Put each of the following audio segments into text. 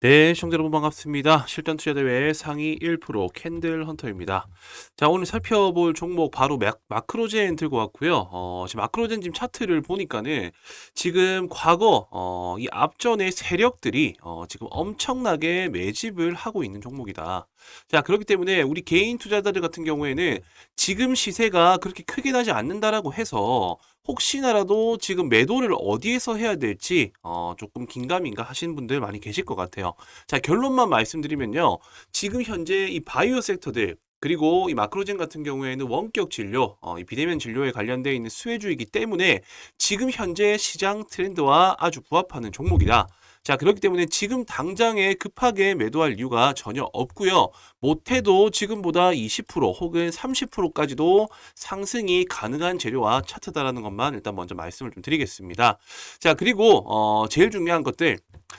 네, 시청자 여러분 반갑습니다. 실전 투자 대회 상위 1% 캔들 헌터입니다. 자, 오늘 살펴볼 종목 바로 마, 마크로젠 들고 왔고요. 어, 지금 마크로젠 지금 차트를 보니까는 지금 과거 어, 이 앞전의 세력들이 어, 지금 엄청나게 매집을 하고 있는 종목이다. 자, 그렇기 때문에 우리 개인 투자자들 같은 경우에는 지금 시세가 그렇게 크게 나지 않는다라고 해서 혹시나라도 지금 매도를 어디에서 해야 될지 어, 조금 긴가민가 하시는 분들 많이 계실 것 같아요. 자, 결론만 말씀드리면요. 지금 현재 이 바이오 섹터들 그리고 이 마크로젠 같은 경우에는 원격 진료, 어, 이 비대면 진료에 관련되어 있는 수혜주이기 때문에 지금 현재 시장 트렌드와 아주 부합하는 종목이다. 자, 그렇기 때문에 지금 당장에 급하게 매도할 이유가 전혀 없고요. 못해도 지금보다 20% 혹은 30%까지도 상승이 가능한 재료와 차트다라는 것만 일단 먼저 말씀을 좀 드리겠습니다. 자, 그리고 어, 제일 중요한 것들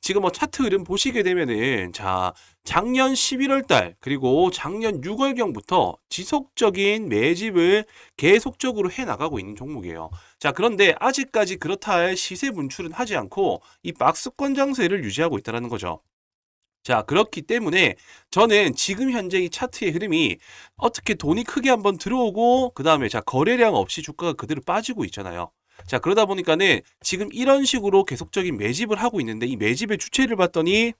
지금 뭐 차트 흐름 보시게 되면은 자 작년 11월 달 그리고 작년 6월 경부터 지속적인 매집을 계속적으로 해 나가고 있는 종목이에요. 자 그런데 아직까지 그렇다 할 시세 분출은 하지 않고 이 박스권 장세를 유지하고 있다는 거죠. 자, 그렇기 때문에 저는 지금 현재 이 차트의 흐름이 어떻게 돈이 크게 한번 들어오고 그 다음에 자, 거래량 없이 주가가 그대로 빠지고 있잖아요. 자, 그러다 보니까는 지금 이런 식으로 계속적인 매집을 하고 있는데 이 매집의 주체를 봤더니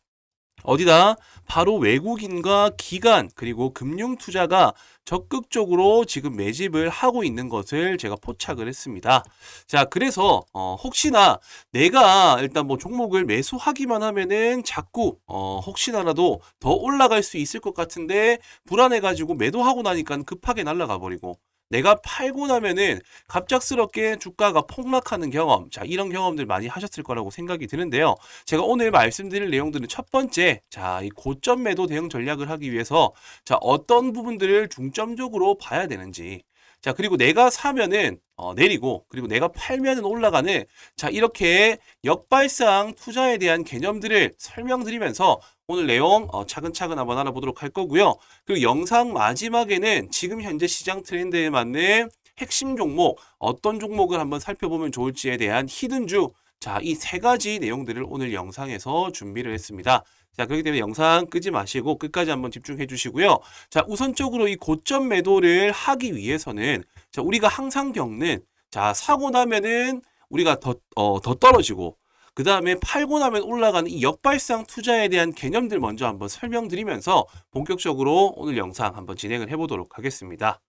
어디다? 바로 외국인과 기관 그리고 금융 투자가 적극적으로 지금 매집을 하고 있는 것을 제가 포착을 했습니다. 자, 그래서 어, 혹시나 내가 일단 뭐 종목을 매수하기만 하면은 자꾸 어, 혹시나라도 더 올라갈 수 있을 것 같은데 불안해가지고 매도하고 나니까 급하게 날아가 버리고 내가 팔고 나면은 갑작스럽게 주가가 폭락하는 경험, 자, 이런 경험들 많이 하셨을 거라고 생각이 드는데요. 제가 오늘 말씀드릴 내용들은 첫 번째, 자, 이 고점 매도 대응 전략을 하기 위해서, 자, 어떤 부분들을 중점적으로 봐야 되는지, 자, 그리고 내가 사면은 어, 내리고, 그리고 내가 팔면은 올라가는, 자, 이렇게 역발상 투자에 대한 개념들을 설명드리면서 오늘 내용 어, 차근차근 한번 알아보도록 할 거고요. 그리고 영상 마지막에는 지금 현재 시장 트렌드에 맞는 핵심 종목, 어떤 종목을 한번 살펴보면 좋을지에 대한 히든주, 자, 이 세 가지 내용들을 오늘 영상에서 준비를 했습니다. 자, 그렇기 때문에 영상 끄지 마시고 끝까지 한번 집중해 주시고요. 자, 우선적으로 이 고점 매도를 하기 위해서는 자, 우리가 항상 겪는 자, 사고 나면은 우리가 더, 어, 더 떨어지고 그 다음에 팔고 나면 올라가는 이 역발상 투자에 대한 개념들 먼저 한번 설명드리면서 본격적으로 오늘 영상 한번 진행을 해보도록 하겠습니다.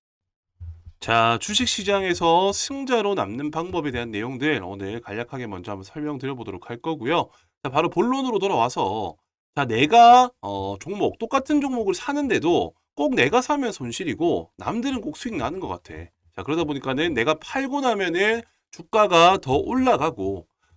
자, 주식 시장에서 승자로 남는 방법에 대한 내용들 오늘 간략하게 먼저 한번 설명드려 보도록 할 거고요. 자, 바로 본론으로 돌아와서 자, 내가 어, 종목 똑같은 종목을 사는데도 꼭 내가 사면 손실이고 남들은 꼭 수익 나는 것 같아. 자, 그러다 보니까는 내가 팔고 나면은 주가가 더 올라가고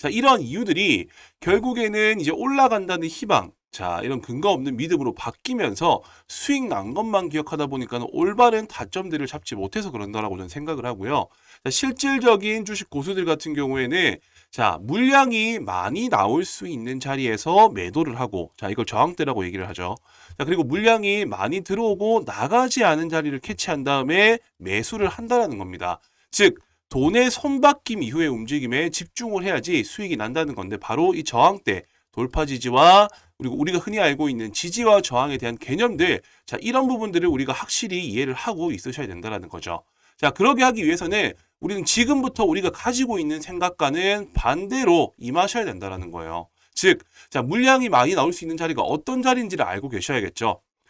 자, 이런 이유들이 결국에는 이제 올라간다는 희망, 자, 이런 근거 없는 믿음으로 바뀌면서 수익 난 것만 기억하다 보니까 올바른 다점들을 잡지 못해서 그런다라고 저는 생각을 하고요. 자, 실질적인 주식 고수들 같은 경우에는 자, 물량이 많이 나올 수 있는 자리에서 매도를 하고, 자, 이걸 저항대라고 얘기를 하죠. 자, 그리고 물량이 많이 들어오고 나가지 않은 자리를 캐치한 다음에 매수를 한다라는 겁니다. 즉, 돈의 손바뀜 이후의 움직임에 집중을 해야지 수익이 난다는 건데 바로 이 저항대 돌파 지지와 그리고 우리가 흔히 알고 있는 지지와 저항에 대한 개념들 자 이런 부분들을 우리가 확실히 이해를 하고 있으셔야 된다는 거죠. 자 그러게 하기 위해서는 우리는 지금부터 우리가 가지고 있는 생각과는 반대로 임하셔야 된다는 거예요. 즉, 자 물량이 많이 나올 수 있는 자리가 어떤 자리인지를 알고 계셔야겠죠.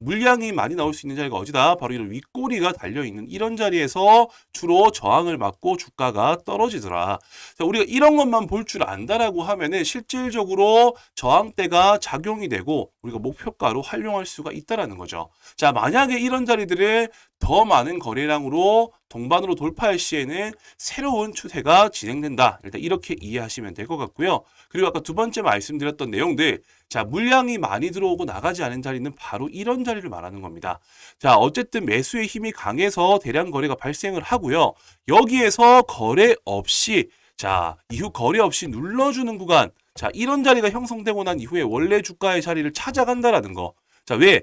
물량이 많이 나올 수 있는 자리가 어디다? 바로 이런 윗꼬리가 달려있는 이런 자리에서 주로 저항을 맞고 주가가 떨어지더라. 자, 우리가 이런 것만 볼 줄 안다라고 하면은 실질적으로 저항대가 작용이 되고 우리가 목표가로 활용할 수가 있다라는 거죠. 자, 만약에 이런 자리들을 더 많은 거래량으로 동반으로 돌파할 시에는 새로운 추세가 진행된다. 일단 이렇게 이해하시면 될 것 같고요. 그리고 아까 두 번째 말씀드렸던 내용들, 자, 물량이 많이 들어오고 나가지 않은 자리는 바로 이런 자리를 말하는 겁니다. 자, 어쨌든 매수의 힘이 강해서 대량 거래가 발생을 하고요. 여기에서 거래 없이 자, 이후 거래 없이 눌러주는 구간. 자, 이런 자리가 형성되고 난 이후에 원래 주가의 자리를 찾아간다라는 거. 자, 왜?